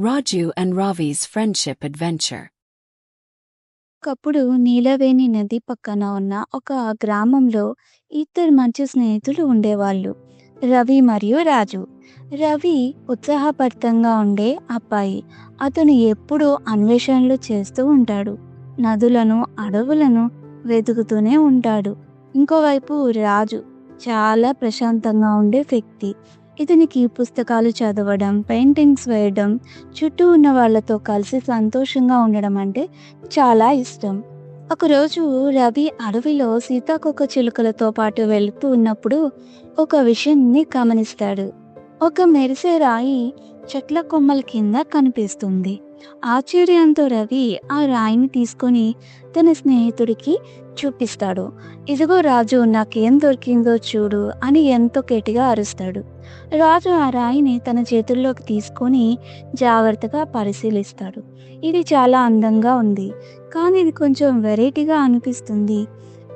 Raju and Ravi's friendship adventure. ఒకప్పుడు నీలవేణి నది పక్కన ఉన్న ఒక గ్రామంలో ఇద్దరు మంచి స్నేహితులు ఉండేవాళ్ళు రవి మరియు రాజు. రవి ఉత్సాహభరితంగా ఉండే అబ్బాయి. అతను ఎప్పుడూ అన్వేషణలు చేస్తూ ఉంటాడు. నదులను అడవులను వెతుకుతూనే ఉంటాడు. ఇంకోవైపు రాజు చాలా ప్రశాంతంగా ఉండే వ్యక్తి. ఇతనికి పుస్తకాలు చదవడం పెయింటింగ్స్ వేయడం చుట్టూ ఉన్న వాళ్ళతో కలిసి సంతోషంగా ఉండడం అంటే చాలా ఇష్టం. ఒకరోజు రవి అడవిలో సీతాకొక చిలుకలతో పాటు వెళుతూ ఉన్నప్పుడు ఒక విషయాన్ని గమనిస్తాడు. ఒక మెరిసే రాయి చెట్ల కొమ్మల కింద కనిపిస్తుంది. ఆశ్చర్యంతో రవి ఆ రాయిని తీసుకొని తన స్నేహితుడికి చూపిస్తాడు. ఇదిగో రాజు నాకేం దొరికిందో చూడు అని ఎంతో గట్టిగా అరుస్తాడు. రాజు ఆ రాయిని తన చేతుల్లోకి తీసుకొని జాగ్రత్తగా పరిశీలిస్తాడు. ఇది చాలా అందంగా ఉంది కానీ ఇది కొంచెం వెరైటీగా అనిపిస్తుంది.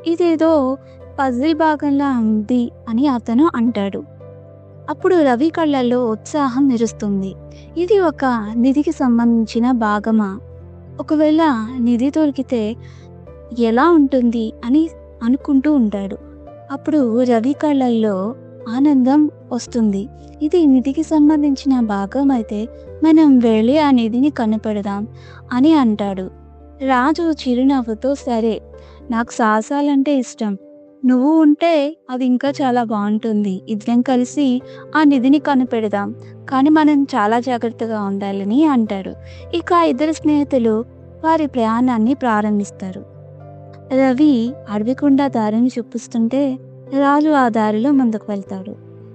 ఇదేదో పజిల్ భాగంలా ఉంది అని అతను అంటాడు. అప్పుడు రవి కళ్ళల్లో ఉత్సాహం మెరుస్తుంది. ఇది ఒక నిధికి సంబంధించిన భాగమా? ఒకవేళ నిధి దొరికితే ఎలా ఉంటుంది అని అనుకుంటూ ఉంటాడు. అప్పుడు రవి కళ్ళల్లో ఆనందం వస్తుంది. ఇది నిధికి సంబంధించిన భాగం అయితే మనం వెళ్ళి ఆ నిధిని కనపడదాం అని అంటాడు. రాజు చిరునవ్వుతో సరే నాకు సాహసాలంటే ఇష్టం. నువ్వు ఉంటే అది ఇంకా చాలా బాగుంటుంది. ఇద్దరం కలిసి ఆ నిధిని కనిపెడదాం. కానీ మనం చాలా జాగ్రత్తగా ఉండాలని అంటారు. ఇక ఆ ఇద్దరు స్నేహితులు వారి ప్రయాణాన్ని ప్రారంభిస్తారు. రవి అడవికుండా దారిని చూపిస్తుంటే రాజు ఆ దారిలో ముందుకు వెళ్తాడు.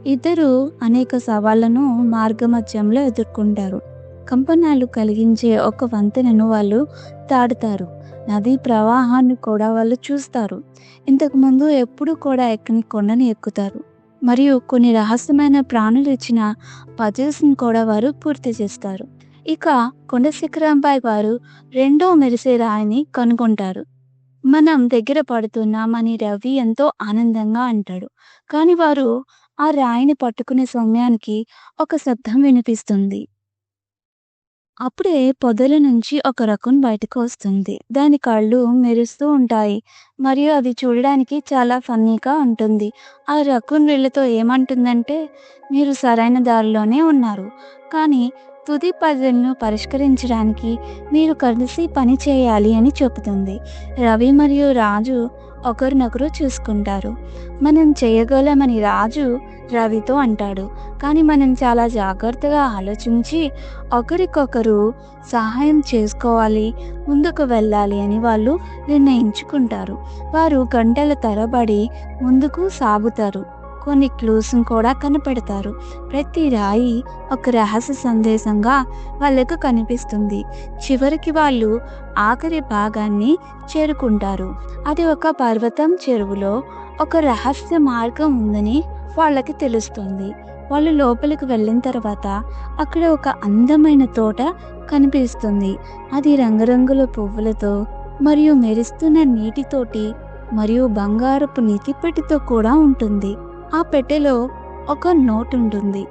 ఇద్దరు అనేక సవాళ్ళను మార్గమధ్యంలో ఎదుర్కొంటారు. కంపనాలు కలిగించే ఒక వంతెనను వాళ్ళు తాడుతారు నదీ ప్రవాహాన్ని కూడా వాళ్ళు చూస్తారు. ఇంతకుముందు ఎప్పుడు కూడా ఎక్కని కొండని ఎక్కుతారు. మరియు కొన్ని రహస్యమైన ప్రాణులు ఇచ్చిన పజిల్స్ని కూడా వారు పూర్తి చేస్తారు. ఇక కొండ శిఖరంపై వారు రెండో మెరిసే రాయిని కనుగొంటారు. మనం దగ్గర పడుతున్నామని రవి ఎంతో ఆనందంగా అంటాడు. కానీ వారు ఆ రాయిని పట్టుకునే సమయానికి ఒక శబ్దం వినిపిస్తుంది. అప్పుడే పొదల నుంచి ఒక రకం బయటకు వస్తుంది. దాని కళ్ళు మెరుస్తూ ఉంటాయి. మరియు అది చూడడానికి చాలా ఫన్నీగా ఉంటుంది. ఆ రకం వీళ్ళతో ఏమంటుందంటే మీరు సరైన దారిలోనే ఉన్నారు. కానీ తుది పజిల్ను పరిష్కరించడానికి మీరు కలిసి పని చేయాలి అని చెబుతుంది. రవి మరియు రాజు ఒకరినొకరు చూసుకుంటారు. మనం చేయగలమని రాజు రవితో అంటాడు. కానీ మనం చాలా జాగ్రత్తగా ఆలోచించి ఒకరికొకరు సహాయం చేసుకోవాలి ముందుకు వెళ్ళాలి అని వాళ్ళు నిర్ణయించుకుంటారు. వారు గంటల తరబడి ముందుకు సాగుతారు. కొన్ని క్లూస్ని కూడా కనిపెడతారు. ప్రతి రాయి ఒక రహస్య సందేశంగా వాళ్ళకు కనిపిస్తుంది. చివరికి వాళ్ళు ఆఖరి భాగాన్ని చేరుకుంటారు. అది ఒక పర్వతం చెరువులో ఒక రహస్య మార్గం ఉందని వాళ్ళకి తెలుస్తుంది. వాళ్ళు లోపలికి వెళ్ళిన తర్వాత అక్కడ ఒక అందమైన తోట కనిపిస్తుంది. అది రంగురంగుల పువ్వులతో మరియు మెరుస్తున్న నీటితోటి మరియు బంగారపు నితిపెట్టితో కూడా ఉంటుంది. ఆ పెట్టెలో ఒక నోట్ ఉంటుంది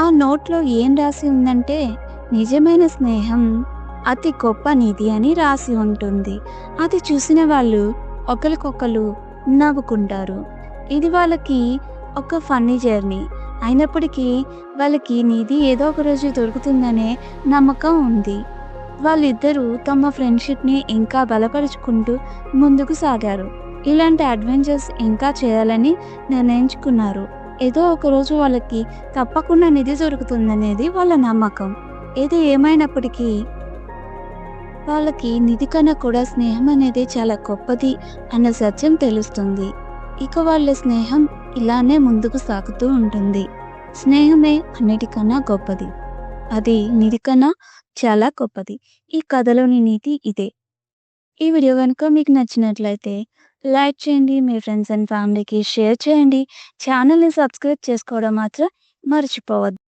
ఆ నోట్లో ఏం రాసి ఉందంటే నిజమైన స్నేహం అతి గొప్ప నిధి అని రాసి ఉంటుంది. అది చూసిన వాళ్ళు ఒకరికొకరు నవ్వుకుంటారు. ఇది వాళ్ళకి ఒక ఫన్నీ జర్నీ. అయినప్పటికీ వాళ్ళకి నిధి ఏదో ఒక రోజు దొరుకుతుందనే నమ్మకం ఉంది. వాళ్ళిద్దరూ తమ ఫ్రెండ్షిప్ని ఇంకా బలపరుచుకుంటూ ముందుకు సాగారు. ఇలాంటి అడ్వెంచర్స్ ఇంకా చేయాలని నిర్ణయించుకున్నారు. ఏదో ఒక రోజు వాళ్ళకి తప్పకుండా నిధి దొరుకుతుందనేది వాళ్ళ నమ్మకం. ఏది ఏమైనప్పటికీ వాళ్ళకి నిధి కన్నా కూడా స్నేహం అనేది చాలా గొప్పది అన్న సత్యం తెలుస్తుంది. ఇక వాళ్ళ స్నేహం ఇలానే ముందుకు సాగుతూ ఉంటుంది. స్నేహమే అన్నిటికన్నా గొప్పది. అది నిధి కన్నా చాలా గొప్పది. ఈ కథలోని నీతి ఇదే. ఈ వీడియో కనుక మీకు నచ్చినట్లయితే లైక్ చేయండి మీ ఫ్రెండ్స్ అండ్ ఫ్యామిలీకి షేర్ చేయండి. ఛానల్ని సబ్స్క్రైబ్ చేసుకోవడం మాత్రం మర్చిపోవద్దు.